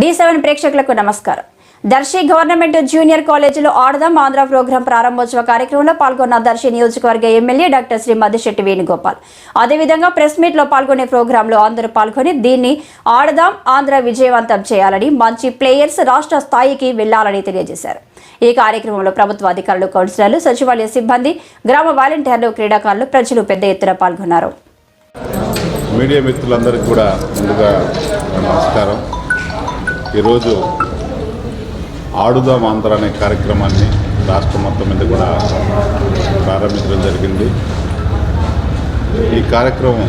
D seven ప్రేక్షకులకు నమస్కారం. Darsi government junior కాలేజీలో ఆడదాం ఆంధ్ర ప్రోగ్రాం ప్రారంభోత్సవ కార్యక్రమంలో పాల్గొన్న దర్శి నియోజకవర్గ ఎమ్మెల్యే డాక్టర్ శ్రీ మధుశెట్టి వేణుగోపాల్. అదేవిధంగా ప్రెస్ మీట్లో పాల్గొనే ప్రోగ్రాంలో అందరూ పాల్గొని దీన్ని ఆడదాం ఆంధ్ర విజయవంతం చేయాలని మంచి ప్లేయర్స్ రాష్ట్ర స్థాయికి వెళ్ళాలని తెలియజేశారు. ఈ కార్యక్రమంలో ప్రభుత్వ అధికారులు కౌన్సిలర్లు సచివాలయ సిబ్బంది గ్రామ వాలంటీర్లు క్రీడాకారులు ప్రజలు పెద్ద ఎత్తున పాల్గొన్నారు. మీడియా మిత్రులందరికీ కూడా ముందుగా నమస్కారం. ఈరోజు ఆడుదాం ఆంధ్ర అనే కార్యక్రమాన్ని రాష్ట్రం మొత్తం మీద కూడా ప్రారంభించడం జరిగింది. ఈ కార్యక్రమం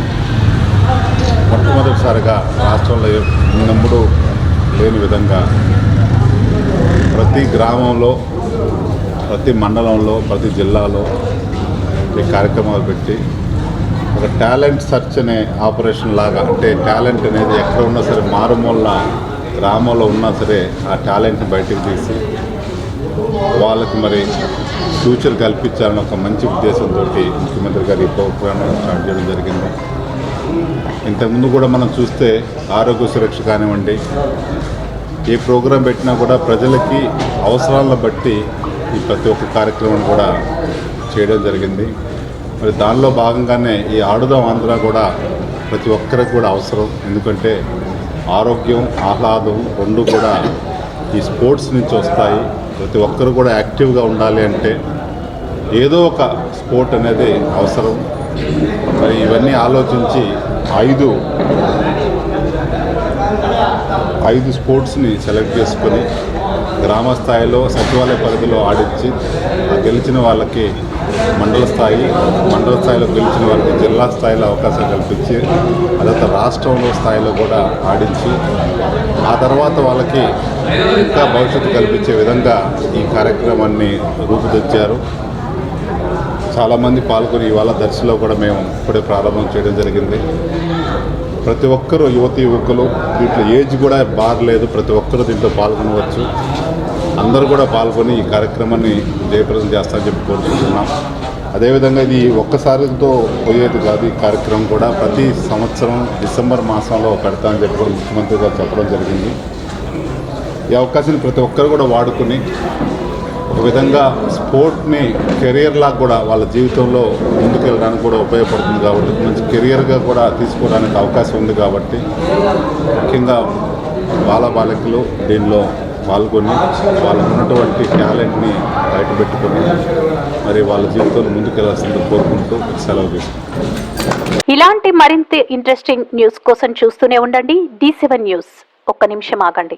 మొట్టమొదటిసారిగా రాష్ట్రంలో ఎన్నప్పుడు లేని విధంగా ప్రతి గ్రామంలో ప్రతి మండలంలో ప్రతి జిల్లాలో ఈ కార్యక్రమాలు పెట్టి ఒక టాలెంట్ సర్చ్ అనే ఆపరేషన్ లాగా అంటే టాలెంట్ అనేది ఎక్కడ ఉన్నా సరే మారుమూల గ్రామంలో ఉన్నా సరే ఆ టాలెంట్ని బయటకు తీసి వాళ్ళకి మరి ఫ్యూచర్ కల్పించాలని ఒక మంచి ఉద్దేశంతో ముఖ్యమంత్రి గారు ఈ ప్రోగ్రామ్ స్టార్ట్ చేయడం జరిగింది. ఇంతకుముందు కూడా మనం చూస్తే ఆరోగ్య సురక్ష కానివ్వండి ఏ ప్రోగ్రాం పెట్టినా కూడా ప్రజలకి అవసరాలను బట్టి ఈ ప్రతి ఒక్క కార్యక్రమం కూడా చేయడం జరిగింది. మరి దానిలో భాగంగానే ఈ ఆడుదాం ఆంధ్ర కూడా ప్రతి ఒక్కరికి కూడా అవసరం. ఎందుకంటే ఆరోగ్యం ఆహ్లాదం రెండు కూడా ఈ స్పోర్ట్స్ నుంచి వస్తాయి. ప్రతి ఒక్కరు కూడా యాక్టివ్గా ఉండాలి అంటే ఏదో ఒక స్పోర్ట్ అనేది అవసరం. మరి ఇవన్నీ ఆలోచించి ఐదు ఐదు స్పోర్ట్స్ని సెలెక్ట్ చేసుకొని గ్రామ స్థాయిలో సచివాలయ పరిధిలో ఆడించి గెలిచిన వాళ్ళకి మండల స్థాయి మండల స్థాయిలో గెలిచిన వాళ్ళకి జిల్లా స్థాయిలో అవకాశం కల్పించి అదంతా రాష్ట్రంలో స్థాయిలో కూడా ఆడించి ఆ తర్వాత వాళ్ళకి ఇంకా భవిష్యత్తు కల్పించే విధంగా ఈ కార్యక్రమాన్ని రూపుదిద్దారు చాలామంది పాల్గొని ఇవాళ దర్శిలో కూడా మేము ఇప్పుడే ప్రారంభం చేయడం జరిగింది. ప్రతి ఒక్కరూ యువతి యువకులు దీంట్లో ఏజ్ కూడా బార్లేదు ప్రతి ఒక్కరూ దీంట్లో పాల్గొనవచ్చు. అందరూ కూడా పాల్గొని ఈ కార్యక్రమాన్ని జయప్రదం చేస్తారని చెప్పి కోరుకుంటున్నాం. అదేవిధంగా ఇది ఒక్కసారితో పోయేది కాదు. ఈ కార్యక్రమం కూడా ప్రతి సంవత్సరం డిసెంబర్ మాసంలో పెడతామని చెప్పి ముఖ్యమంత్రి గారు చెప్పడం జరిగింది. ఈ అవకాశాన్ని ప్రతి ఒక్కరు కూడా వాడుకుని ఒక విధంగా స్పోర్ట్ని కెరియర్లా కూడా వాళ్ళ జీవితంలో ముందుకెళ్ళడానికి కూడా ఉపయోగపడుతుంది కాబట్టి మంచి కెరియర్గా కూడా తీసుకోవడానికి అవకాశం ఉంది కాబట్టి ముఖ్యంగా బాల బాలికలు దీనిలో పాల్గొని వాళ్ళకు ఉన్నటువంటి టాలెంట్ని బయటపెట్టుకొని మరి వాళ్ళ జీవితంలో ముందుకెళ్ళాల్సింది కోరుకుంటూ సెలవు తీసుకుంటాం ఇలాంటి మరింత ఇంట్రెస్టింగ్ న్యూస్ కోసం చూస్తూనే ఉండండి. డి సెవెన్ న్యూస్ ఒక్క నిమిషం ఆగండి.